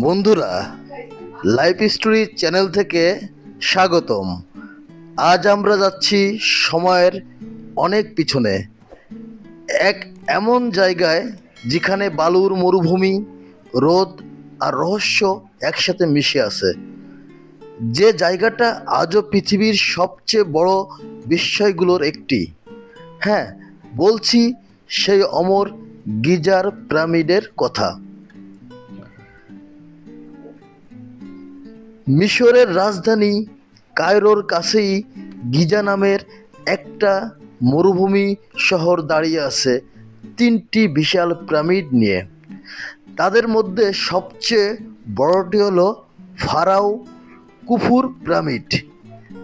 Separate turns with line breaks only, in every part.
বন্ধুরা life story channel থেকে স্বাগতম। আজ আমরা যাচ্ছি সময়ের অনেক পিছনে। এক এমন জায়গায় যেখানে বালুর মরুভূমি, রোদ আর রহস্য একসাথে মিশে আছে। যে জায়গাটা আজও পৃথিবীর সবচেয়ে বড় বিস্ময়গুলোর একটি। হ্যাঁ বলছি সেই অমর গিজার পিরামিডের কথা। মিশরের রাজধানী কায়রোর কাছেই গিজা নামের একটা মরুভূমি শহর দাঁড়িয়ে আছে তিনটি বিশাল পিরামিড নিয়ে। তাদের মধ্যে সবচেয়ে বড়টি হলো ফারাও কুফুর পিরামিড,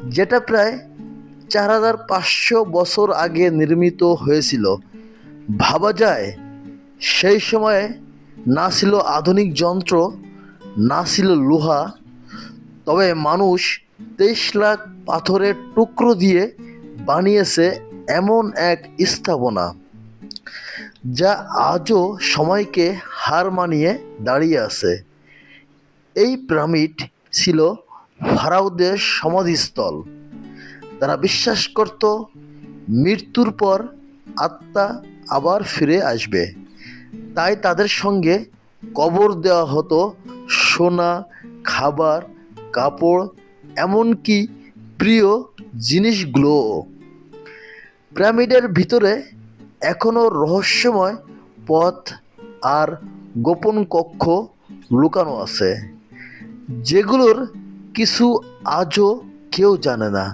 যেটা প্রায় চার হাজার পাঁচশো বছর আগে নির্মিত হয়েছিল। ভাবা যায়, সেই সময়ে না ছিল আধুনিক যন্ত্র, না ছিল লোহা তবে মানুষ তেইশ লাখ পাথরের টুকরো দিয়ে বানিয়েছে এমন এক স্থাপনা, যা আজও সময়কে হার মানিয়ে দাঁড়িয়ে আছে। এই পিরামিড ছিল ফারাউদের সমাধিস্থল। তারা বিশ্বাস করত, মৃত্যুর পর আত্মা আবার ফিরে আসবে। তাই তাদের সঙ্গে কবর দেওয়া হতো, সোনা, খাবার কাপড়, এমনকি প্রিয় জিনিসগুলো পিরামিডের ভিতরে এখনও রহস্যময় পথ আর গোপন কক্ষ লুকানো আছে, যেগুলোর কিছু আজও কেউ জানে না।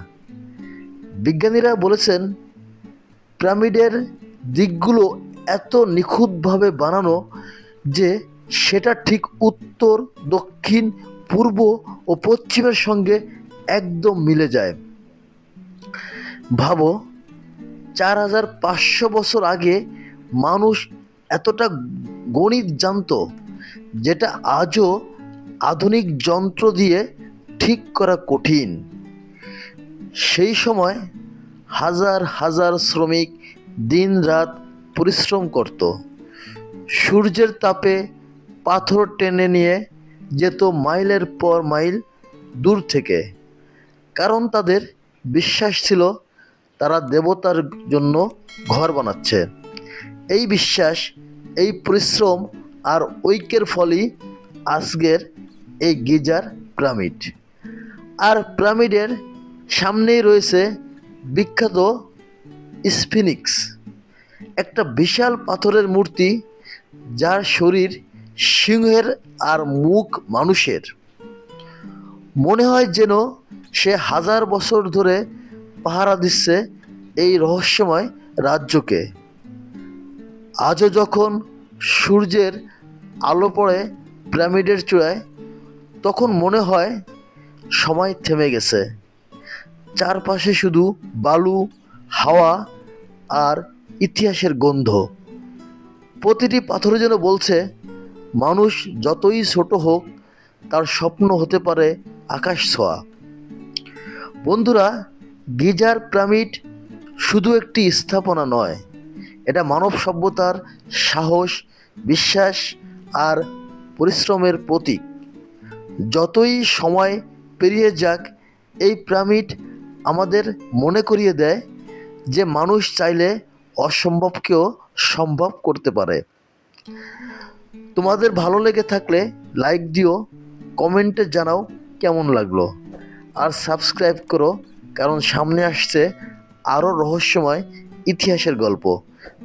বিজ্ঞানীরা বলেছেন, পিরামিডের দিকগুলো এত নিখুঁতভাবে বানানো যে সেটা ঠিক উত্তর, দক্ষিণ পূর্ব ও পশ্চিমের সঙ্গে একদম মিলে যায়। ভাবো, চার হাজার পাঁচশো বছর আগে মানুষ এতটা গণিত জানতো, যেটা আজও আধুনিক যন্ত্র দিয়ে ঠিক করা কঠিন। সেই সময় হাজার হাজার শ্রমিক দিন রাত পরিশ্রম করত। সূর্যের তাপে পাথর টেনে নিয়ে যেত মাইলের পর মাইল দূর থেকে। কারণ তাদের বিশ্বাস ছিল তারা দেবতার জন্য ঘর বানাচ্ছে। এই বিশ্বাস, এই পরিশ্রম আর ঐক্যের ফলই আজকের এই গিজার পিরামিড। আর পিরামিডের সামনেই রয়েছে বিখ্যাত স্ফিনিক্স। একটা বিশাল পাথরের মূর্তি যার শরীর সিংহের আর মুখ মানুষের। মনে হয় যেন সে হাজার বছর ধরে পাহারা দিচ্ছে এই রহস্যময় রাজ্যকে। আজও যখন সূর্যের আলো পড়ে পিরামিডের চূড়ায়, তখন মনে হয় সময় থেমে গেছে। চারপাশে শুধু বালু, হাওয়া আর ইতিহাসের গন্ধ। প্রতিটি পাথরে যেন বলছে মানুষ যতই ছোট হোক, তার স্বপ্ন হতে পারে আকাশ ছোঁয়া। বন্ধুরা গিজার পিরামিড শুধু একটি স্থাপনা নয়, এটা মানব সভ্যতার সাহস, বিশ্বাস আর পরিশ্রমের প্রতীক। যতই সময় পেরিয়ে যাক, এই পিরামিড আমাদের মনে করিয়ে দেয় যে মানুষ চাইলে অসম্ভবকেও সম্ভব করতে পারে। তোমাদের ভালো লেগে থাকলে লাইক দিও কমেন্টে জানাও কেমন লাগল। আর সাবস্ক্রাইব করো, কারণ সামনে আসছে আরও রহস্যময় ইতিহাসের গল্প,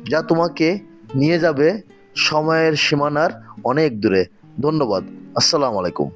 যা তোমাকে নিয়ে যাবে সময়ের সীমানার অনেক দূরে। ধন্যবাদ। আসসালামু আলাইকুম।